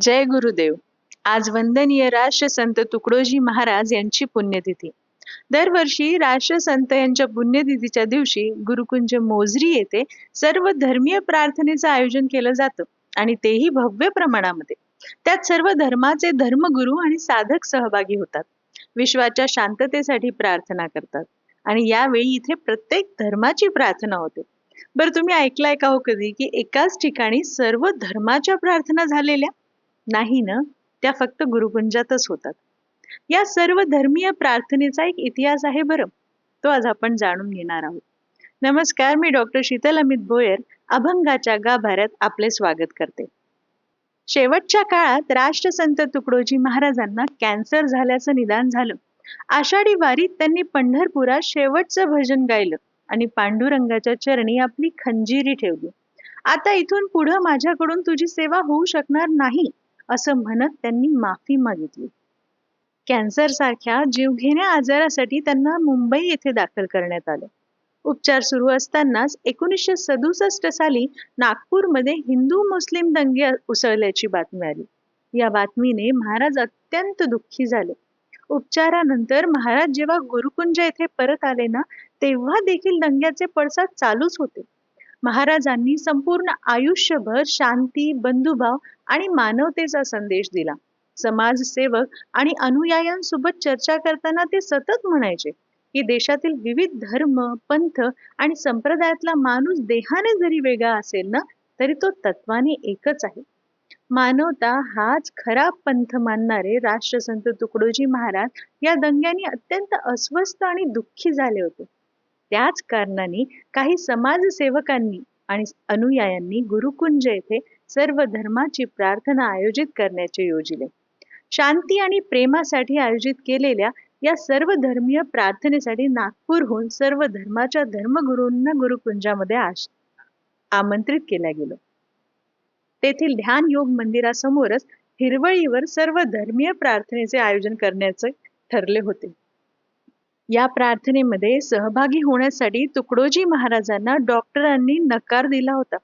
जय गुरुदेव. आज वंदनीय राष्ट्रसंत तुकडोजी महाराज यांची पुण्यतिथी. दरवर्षी राष्ट्रसंत यांच्या पुण्यतिथीच्या दिवशी गुरुकुंज मोजरी येथे सर्व धर्मीय प्रार्थनेचं आयोजन केलं जातं आणि तेही भव्य प्रमाणामध्ये. त्यात सर्व धर्माचे धर्मगुरू आणि साधक सहभागी होतात. विश्वाच्या शांततेसाठी प्रार्थना करतात आणि यावेळी इथे प्रत्येक धर्माची प्रार्थना होते. बरं तुम्ही ऐकलाय का हो कधी की एकाच ठिकाणी सर्व धर्माच्या प्रार्थना झालेल्या? नाही ना त्या फक्त गुरुकुंजातच होतात. या सर्व धर्मीय प्रार्थनेचा एक इतिहास आहे बरं तो आज आपण जाणून घेणार आहोत. नमस्कार मी डॉक्टर शीतल अमित भोयर अभंगाच्या गाभाऱ्यात आपले स्वागत करते. शेवटच्या काळात राष्ट्रसंत तुकडोजी महाराजांना कॅन्सर झाल्याचं निदान झालं. आषाढी वारीत त्यांनी पंढरपुरात शेवटचं भजन गायलं आणि पांडुरंगाच्या चरणी आपली खंजिरी ठेवली. आता इथून पुढं माझ्याकडून तुझी सेवा होऊ शकणार नाही. असं म्हणत त्यांनी माफी मागितली. कॅन्सर सारख्या जीवघेण्या आजारासाठी त्यांना मुंबई येथे दाखल करण्यात आलं. उपचार सुरू असतानाच एकोणीसशे सदुसष्ट साली नागपूरमध्ये हिंदू मुस्लिम दंगे उसळल्याची बातमी आली. या बातमीने महाराज अत्यंत दुःखी झाले. उपचारानंतर महाराज जेव्हा गुरुकुंज येथे परत आले ना तेव्हा देखील दंग्याचे पडसाद चालूच होते. महाराजांनी संपूर्ण आयुष्यभर शांती बंधुभाव आणि मानवतेचा संदेश दिला. समाजसेवक आणि अनुयायांसोबत चर्चा करताना ते सतत म्हणायचे की देशातील विविध धर्म पंथ आणि संप्रदायातला माणूस देहाने जरी वेगळा असेल ना तरी तो तत्वाने एकच आहे. मानवता हाच खरा पंथ मानणारे राष्ट्रसंत तुकडोजी महाराज या दंग्याने अत्यंत अस्वस्थ आणि दुःखी झाले होते. त्याच कारणाने काही समाजसेवकांनी आणि अनुयायांनी गुरुकुंज येथे सर्व धर्माची प्रार्थना आयोजित करण्याचे योजिले. शांती आणि प्रेमासाठी आयोजित केलेल्या या सर्व धर्मीय प्रार्थनेसाठी नागपूरहून सर्व धर्माच्या धर्मगुरूंना गुरुकुंजामध्ये आश आमंत्रित केल्या गेलं. तेथील ध्यान योग मंदिरासमोरच हिरवळीवर सर्व धर्मीय प्रार्थनेचे आयोजन करण्याचे ठरले होते. या प्रार्थनेमध्ये सहभागी होण्यासाठी तुकडोजी महाराजांना डॉक्टरांनी नकार दिला होता.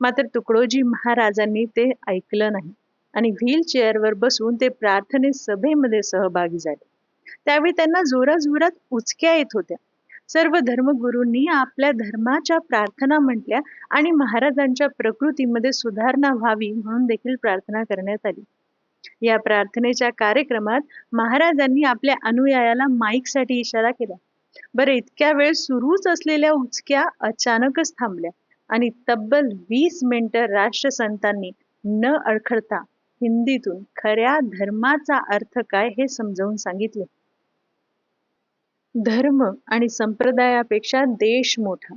मात्र तुकडोजी महाराजांनी ते ऐकलं नाही आणि व्हील चेअरवर बसून ते प्रार्थने सभेमध्ये सहभागी झाले. त्यावेळी त्यांना जोराजोरात उचक्या येत होत्या. सर्व धर्मगुरूंनी आपल्या धर्माच्या प्रार्थना म्हटल्या आणि महाराजांच्या प्रकृतीमध्ये सुधारणा व्हावी म्हणून देखील प्रार्थना करण्यात आली. या प्रार्थनेच्या कार्यक्रमात महाराजांनी आपल्या अनुयायाला माईकसाठी इशारा केला. बरं इतक्या वेळ सुरूच असलेल्या उचक्या अचानकच थांबल्या आणि तब्बल वीस मिनिटं राष्ट्रसंतांनी न अडखळता हिंदीतून खऱ्या धर्माचा अर्थ काय हे समजावून सांगितले. धर्म आणि संप्रदायापेक्षा देश मोठा.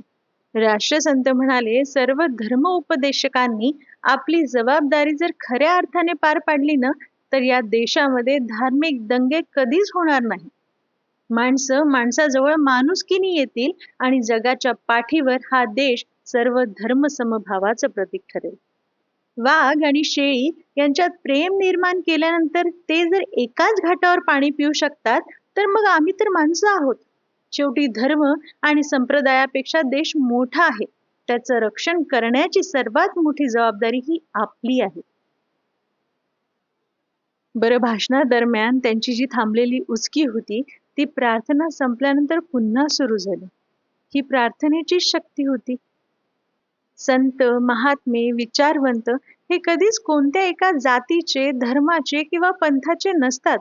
राष्ट्रसंत म्हणाले सर्व धर्म उपदेशकांनी आपली जबाबदारी जर खऱ्या अर्थाने पार पाडली ना तर या देशामध्ये धार्मिक दंगे कधीच होणार नाही. माणसं माणसाजवळ माणुसकीनी येतील आणि जगाच्या पाठीवर हा देश सर्व धर्म समभावाचं प्रतीक ठरेल. वाघ आणि शेळी यांच्यात प्रेम निर्माण केल्यानंतर ते जर एकाच घाटावर पाणी पिऊ शकतात तर मग आम्ही तर माणसं आहोत. शेवटी धर्म आणि संप्रदायापेक्षा देश मोठा आहे. त्याचं रक्षण करण्याची सर्वात मोठी जबाबदारी ही आपली आहे. बरं भाषणादरम्यान त्यांची जी थांबलेली उचकी होती ती प्रार्थना संपल्यानंतर पुन्हा सुरू झाली. ही प्रार्थनेची शक्ती होती. संत महात्मे विचारवंत हे कधीच कोणत्या एका जातीचे धर्माचे किंवा पंथाचे नसतात.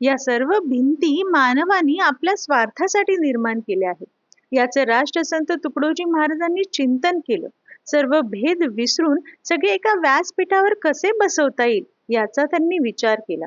या सर्व भिंती मानवानी आपल्या स्वार्थासाठी निर्माण केल्या आहेत. याचं राष्ट्रसंत तुकडोजी महाराजांनी चिंतन केलं. सर्व भेद विसरून सगळे एका व्यासपीठावर कसे बसवता येईल याचा त्यांनी विचार केला.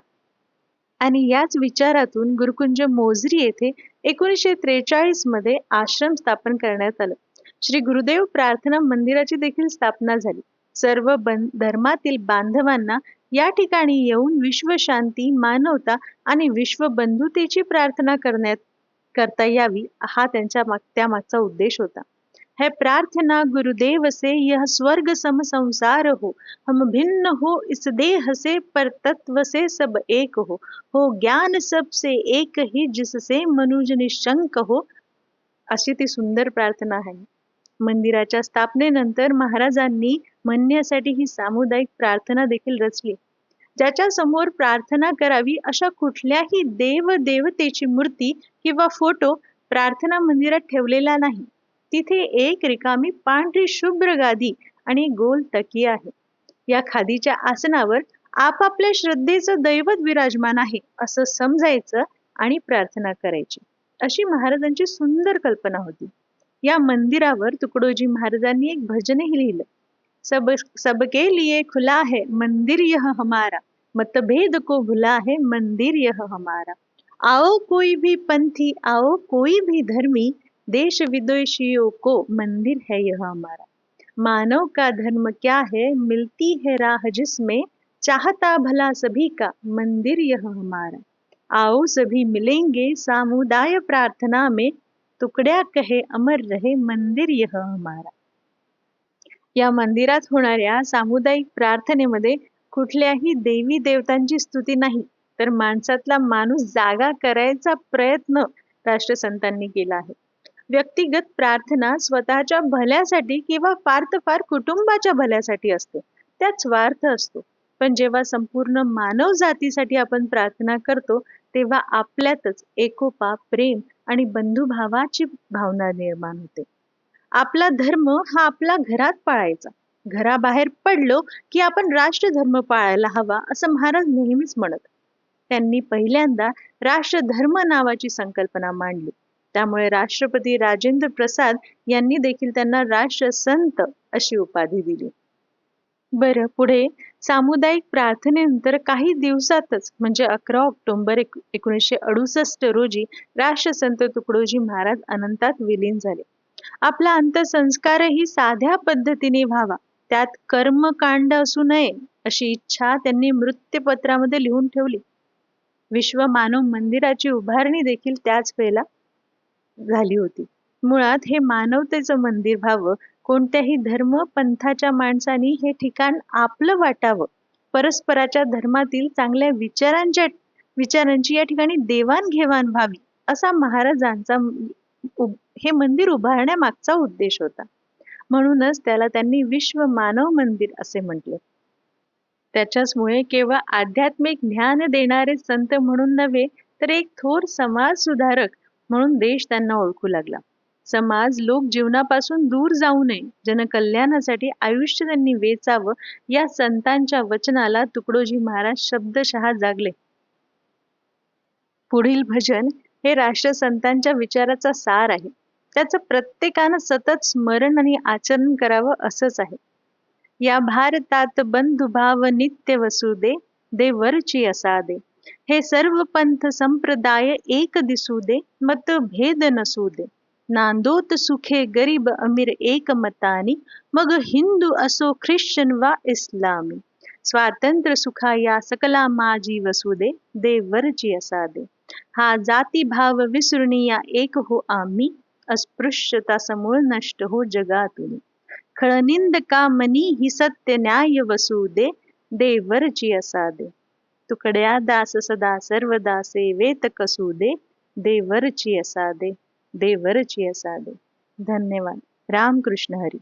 आणि याच विचारातून गुरुकुंज मोजरी येथे एकोणीसशे त्रेचाळीसमध्ये आश्रम स्थापन करण्यात आलं. श्री गुरुदेव प्रार्थना मंदिराची देखील स्थापना झाली. सर्व धर्मातील बांधवांना या ठिकाणी येऊन विश्वशांती मानवता आणि विश्वबंधुतेची प्रार्थना करण्यात करता यावी हा त्यांच्या माग त्यामागचा उद्देश होता. है प्रार्थना गुरुदेव से यह स्वर्ग सम संसार हो। हम भिन्न हो इस देह से पर तत्व से सब एक हो। हो ज्ञान सबसे एक ही जिससे मनुज निशंक हो। अशी ती सुंदर प्रार्थना आहे मंदिराच्या स्थापनेनंतर महाराजांनी म्हणण्यासाठी ही सामुदायिक प्रार्थना देखील रचली. ज्याच्या समोर प्रार्थना करावी अशा कुठल्याही देव देवतेची मूर्ती किंवा फोटो प्रार्थना मंदिरात ठेवलेला नाही. तिथे एक रिकामी पांढरी शुभ्र गादी आणि गोल तकी आहे. या खादीच्या आसनावर आपापल्या श्रद्धेचं दैवत विराजमान आहे असं समजायचं आणि प्रार्थना करायची. अशी महाराजांची सुंदर कल्पना होती. या मंदिरावर तुकडोजी महाराजांनी एक भजनही लिहिलं. सब सबके लिए खुला है मंदिर यह हमारा. मतभेद को भुला है मंदिर यह हमारा. आओ कोई भी पंथी आओ कोई भी धर्मी देश विदेशियों को मंदिर है यह हमारा। मानव का धर्म क्या है मिलती है राह जिसमें चाहता भला सभी का मंदिर यह हमारा। आओ सभी मिलेंगे सामुदाय प्रार्थना में तुकड्या कहे अमर रहे मंदिर यह हमारा। या मंदिरात होणाऱ्या सामुदायिक प्रार्थनेमध्ये कुठल्याही देवी देवतांची स्तुती नाही तर माणसातला माणूस जागा करायचा प्रयत्न राष्ट्रसंतांनी केला आहे. व्यक्तिगत प्रार्थना स्वतःच्या भल्यासाठी किंवा फार तर फार कुटुंबाच्या भल्यासाठी असते. त्यात स्वार्थ असतो. पण जेव्हा संपूर्ण मानव जातीसाठी आपण प्रार्थना करतो तेव्हा आपल्यातच एकोपा प्रेम आणि बंधुभावाची भावना निर्माण होते. आपला धर्म हा आपला घरात पाळायचा. घराबाहेर पडलो की आपण राष्ट्रधर्म पाळायला हवा असं महाराज नेहमीच म्हणत. त्यांनी पहिल्यांदा राष्ट्रधर्म नावाची संकल्पना मांडली. त्यामुळे राष्ट्रपती राजेंद्र प्रसाद यांनी देखील त्यांना राष्ट्रसंत अशी उपाधी दिली. बरं पुढे सामुदायिक प्रार्थनेनंतर काही दिवसातच म्हणजे अकरा ऑक्टोबर एक एकोणीसशे अडुसष्ट रोजी राष्ट्रसंत तुकडोजी महाराज अनंतात विलीन झाले. आपला अंत्यसंस्कारही साध्या पद्धतीने व्हावा त्यात कर्मकांड असू नये अशी इच्छा त्यांनी मृत्यूपत्रामध्ये लिहून ठेवली. विश्व मानव मंदिराची उभारणी देखील त्याच वेळेला झाली होती. मुळात हे मानवतेचं मंदिर व्हावं कोणत्याही धर्म पंथाच्या माणसांनी हे ठिकाण आपलं वाटावं. परस्पराच्या धर्मातील चांगल्या विचारांच्या विचारांची या ठिकाणी देवाणघेवाण व्हावी असा महाराजांचा हे मंदिर उभारण्यामागचा उद्देश होता. म्हणूनच त्याला त्यांनी विश्व मानव मंदिर असे म्हटले. त्याच्याचमुळे केवळ आध्यात्मिक ज्ञान देणारे संत म्हणून नव्हे तर एक थोर समाज सुधारक म्हणून देश त्यांना ओळखू लागला. समाज लोक जीवनापासून दूर जाऊ नये जनकल्याणासाठी आयुष्य त्यांनी वेचावं या संतांच्या वचनाला तुकडोजी महाराज शब्दशः जागले. पुढील भजन हे राष्ट्रसंतांच्या विचाराचा सार आहे. त्याचं प्रत्येकानं सतत स्मरण आणि आचरण करावं असंच आहे. या भारतात बंधुभाव नित्य वसुदे देवरची असादे. हे सर्व पंथ संप्रदाय एक दिसू दे मत भेद नसू दे. नांदोत सुखे गरीब अमीर एक मतानी मग हिंदू असो ख्रिश्चन वा इस्लामी. स्वातंत्र्य सुखा या सकला माजी वसुदे देवरची असादे हा जाती भाव विसरुनिया एक हो आम्ही अस्पृश्यता समूळ नष्ट हो जगातून. खळनिंद कामनी ही सत्य न्याय वसुदे देवरची असादे तुकड्या दास सदा सर्वदा सेवेत कसुदे देवरची असादे देवरची असादे. धन्यवाद. रामकृष्ण हरी.